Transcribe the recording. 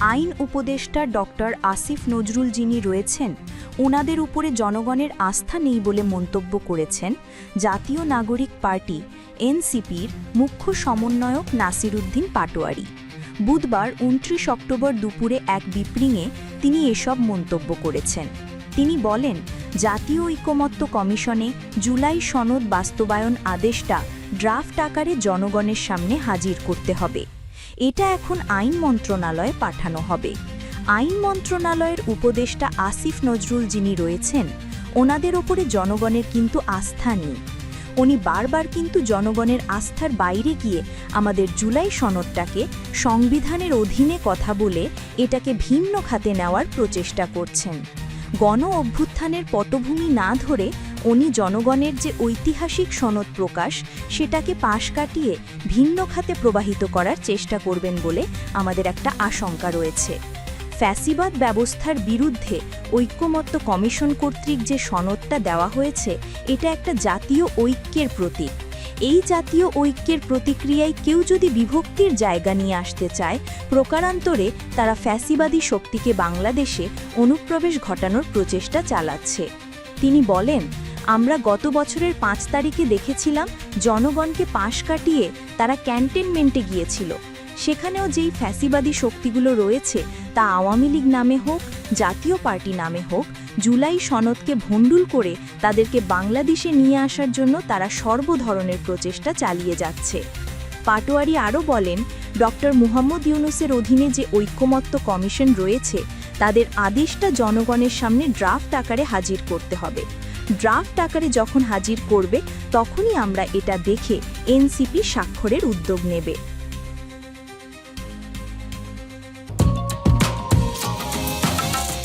আইন উপদেষ্টা ডক্টর আসিফ নজরুল যিনি রয়েছেন ওনাদের উপরে জনগণের আস্থা নেই বলে মন্তব্য করেছেন জাতীয় নাগরিক পার্টি এনসিপির মুখ্য সমন্বয়ক নাসিরুদ্দিন পাটোয়ারি। বুধবার উনত্রিশ অক্টোবর দুপুরে এক বিপ্রিংয়ে তিনি এসব মন্তব্য করেছেন। তিনি বলেন, জাতীয় ঐকমত্য কমিশনে জুলাই সনদ বাস্তবায়ন আদেশটা ড্রাফট আকারে জনগণের সামনে হাজির করতে হবে। এটা এখন আইন মন্ত্রণালয়ে পাঠানো হবে। আইন মন্ত্রণালয়ের উপদেষ্টা আসিফ নজরুল যিনি রয়েছেন, ওনাদের ওপরে জনগণের কিন্তু আস্থা নেই। উনি বারবার কিন্তু জনগণের আস্থার বাইরে গিয়ে আমাদের জুলাই সনদটাকে সংবিধানের অধীনে কথা বলে এটাকে ভিন্ন খাতে নেওয়ার প্রচেষ্টা করছেন। গণ অভ্যুত্থানের পটভূমি না ধরে উনি জনগণের যে ঐতিহাসিক সনদ প্রকাশ, সেটাকে পাশ কাটিয়ে ভিন্ন খাতে প্রবাহিত করার চেষ্টা করবেন বলে আমাদের একটা আশঙ্কা রয়েছে। ফ্যাসিবাদ ব্যবস্থার বিরুদ্ধে ঐক্যমত্য কমিশন কর্তৃক যে সনদটা দেওয়া হয়েছে, এটা একটা জাতীয় ঐক্যের প্রতীক। এই জাতীয় ঐক্যের প্রতিক্রিয়ায় কেউ যদি বিভক্তির জায়গা নিয়ে আসতে চায়, প্রকারান্তরে তারা ফ্যাসিবাদী শক্তিকে বাংলাদেশে অনুপ্রবেশ ঘটানোর প্রচেষ্টা চালাচ্ছে। তিনি বলেন আমরা গত বছরের পাঁচ তারিখে দেখেছিলাম জনগণকে পাশ কাটিয়ে তারা ক্যান্টেনমেন্টে গিয়েছিল। সেখানেও যেই ফ্যাসিবাদী শক্তিগুলো রয়েছে, তা আওয়ামী লীগ নামে হোক, জাতীয় পার্টি নামে হোক, জুলাই সনদকে ভণ্ডুল করে তাদেরকে বাংলাদেশে নিয়ে আসার জন্য তারা সর্বধরনের প্রচেষ্টা চালিয়ে যাচ্ছে। পাটোয়ারি আরও বলেন ডক্টর মুহাম্মদ ইউনুসের অধীনে যে ঐক্যমত্য কমিশন রয়েছে, তাদের আদেশটা জনগণের সামনে ড্রাফট আকারে হাজির করতে হবে। ড্রাফট আকারে যখন হাজির করবে তখনই আমরা এটা দেখে এনসিপি স্বাক্ষরের উদ্যোগ নেবে।